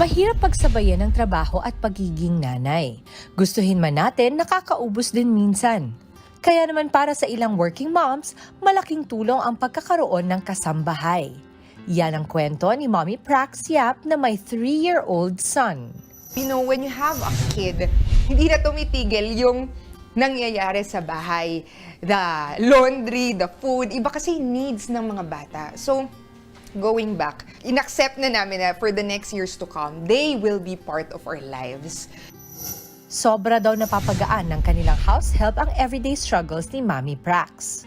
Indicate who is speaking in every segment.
Speaker 1: Mahirap pagsabayan ng trabaho at pagiging nanay. Gustuhin man natin, nakakaubos din minsan. Kaya naman para sa ilang working moms, malaking tulong ang pagkakaroon ng kasambahay. Yan ang kwento ni Mommy Prax Yap na may 3-year-old son.
Speaker 2: You know, when you have a kid, hindi na tumitigil yung nangyayari sa bahay. The laundry, the food, iba kasi needs ng mga bata. So, going back, inaccept na namin na for the next years to come, they will be part of our lives.
Speaker 1: Sobra daw napapagaan ng kanilang house help ang everyday struggles ni Mommy Prax.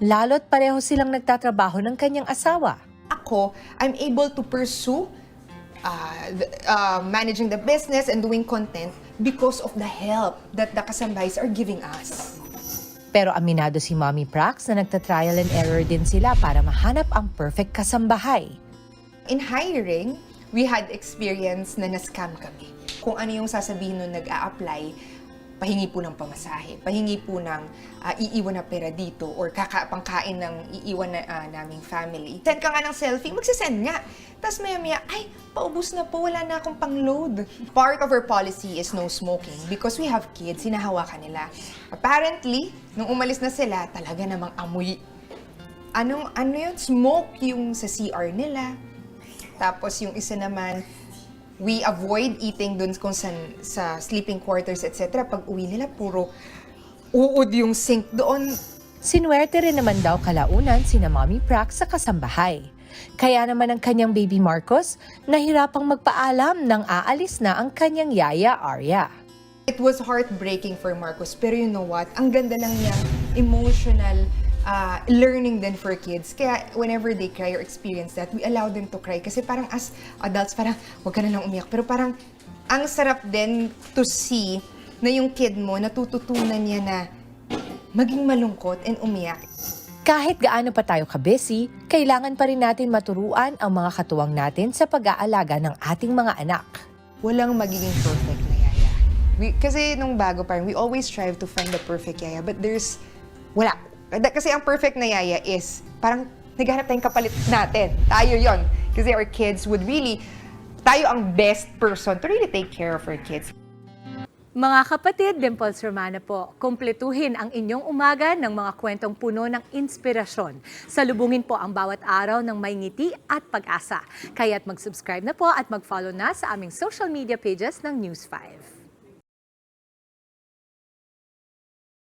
Speaker 1: Lalo't pareho silang nagtatrabaho ng kanyang asawa.
Speaker 2: Ako, I'm able to pursue uh, the- uh, managing the business and doing content because of the help that the kasambays are giving us.
Speaker 1: Pero aminado si Mommy Prax na nagtatrial and error din sila para mahanap ang perfect kasambahay.
Speaker 2: In hiring, we had experience na na-scam kami. Kung ano yung sasabihin nung nag-a-apply, pahingi po ng pamasahe, pahingi po ng ah, iiwan na pera dito or kakapangkain ng iiwan na ah, naming family. Send ka nga ng selfie, magsisend nga. Tapos maya-maya, ay, paubos na po, wala na akong pang-load. Part of our policy is no smoking because we have kids, hinahawakan nila. Apparently, nung umalis na sila, talaga namang amoy anong ano yun, smoke yung sa CR nila. Tapos yung isa naman, we avoid eating dun kung sa, sa sleeping quarters, etc. Pag uwi nila, puro uod yung sink doon.
Speaker 1: Sinwerte rin naman daw kalaunan sina Mommy Prax sa kasambahay. Kaya naman ang kanyang baby Marcos, nahirapang magpaalam nang aalis na ang kanyang yaya Arya.
Speaker 2: It was heartbreaking for Marcos, pero you know what? Ang ganda lang niya, emotional uh, learning din for kids. Kaya whenever they cry or experience that, we allow them to cry. Kasi parang as adults, parang wag ka na lang umiyak. Pero parang ang sarap din to see na yung kid mo natututunan niya na maging malungkot and umiyak.
Speaker 1: Kahit gaano pa tayo kabesi, kailangan pa rin natin maturuan ang mga katuwang natin sa pag-aalaga ng ating mga anak.
Speaker 2: walang magiging perfect na yaya. We, kasi nung bago parang we always strive to find the perfect yaya but there's wala. Kasi ang perfect na yaya is parang naghanap tayong kapalit natin. Tayo yon Kasi our kids would really, tayo ang best person to really take care of our kids.
Speaker 3: Mga kapatid, Dimples Romana po, kumpletuhin ang inyong umaga ng mga kwentong puno ng inspirasyon. Salubungin po ang bawat araw ng may ngiti at pag-asa. Kaya't mag-subscribe na po at mag-follow na sa aming social media pages ng News 5.